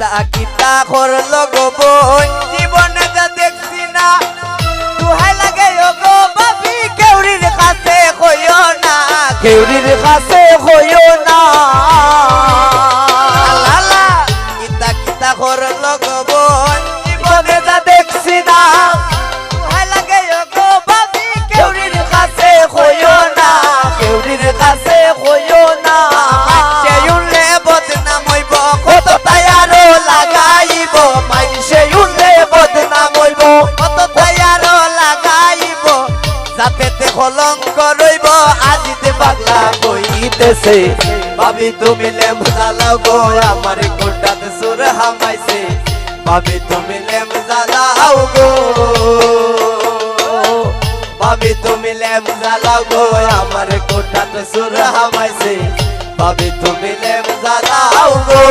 কিতা কিতা করল গো বই জীবনে যা দেখছি না। দুহাই লাগে গো বাবি কেউরির কাছে হইও না, কেউরির কাছে হইও না। লালা কিতা কিতা করল গো বই জীবনে যা দেখছি না। যাতেতে কলঙ্ক রইব আজিতে পাগলা কইতেছে। ভাবি, তুমি লেম জ্বালাও আমার কোটাতে সুর হামাইছে। ভাবি, তুমি লেম জ্বালাও গো। ভাবি, তুমি লেম জ্বালাও আমার কোটাতে সুর হামাইছে। ভাবি, তুমি লেম জ্বালাও গো।